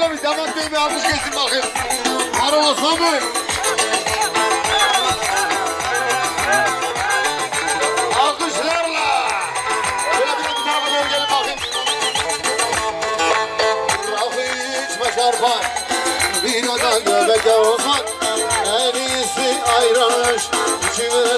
şöyle bir damat bey bir alkış gelsin bakayım. Harun Osman. Alkışlarla. Şöyle bir bu tarafa doğru gelin bakayım. Rakı içme çarpar. Binada göbek olsan. En iyisi. İçiverelim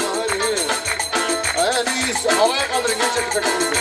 André Nietzsche, arquiteto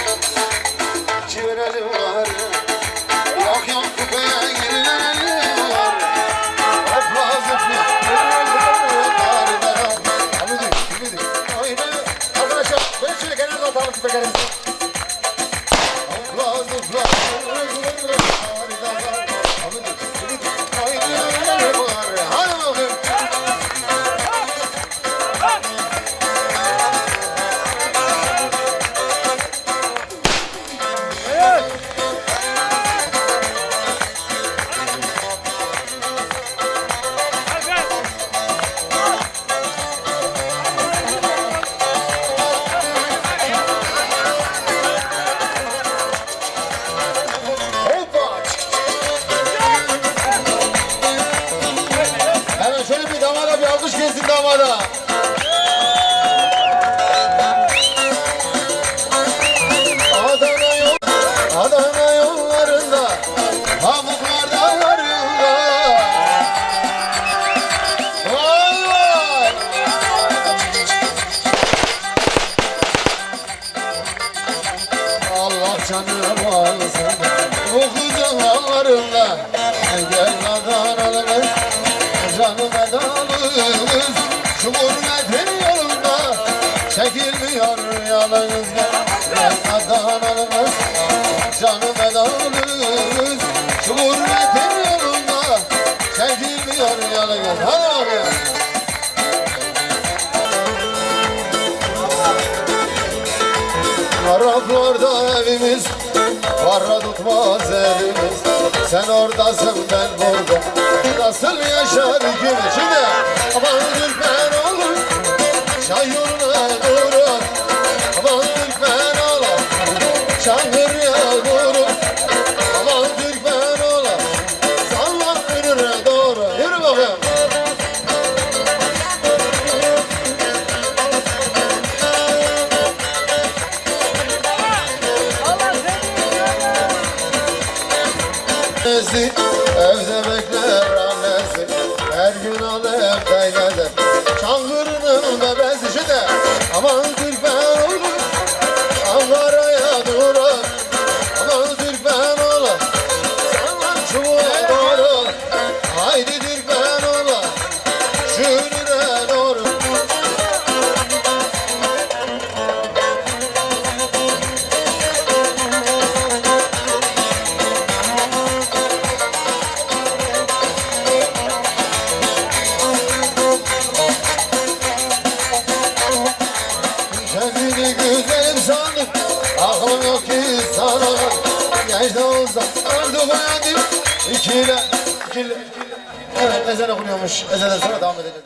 Canına bağlısın bu kızın hallarında Gel Adana'lımız canım edalımız Şu gurbetin yolunda çekilmiyor yalnız Gel Adana'lımız canım edalımız Şu gurbetin yolunda çekilmiyor yalnız. Hadi bakayım Araplarda evimiz Para tutmaz elimiz Sen oradasın ben burada. Nasıl yaşar gün Şimdi Aman Gülpen olur Çay yoluna doğru Aman Gülpen olur Çangırıya doğru Aman Gülpen olur Salla önüne doğru. Yürü bakayım annesi Evde bekler annesi Her gün alemde gelir Çangırının bebesi şimdi. Aman Türkmen olur Ankara'ya durur Aman Türkmen olur Sana çubuğa doğru. Haydi Türkmen olur Şürüne Genç de olsa artık uyandım İkile, ikile Evet ezan okunuyormuş. Ezandan sonra devam edelim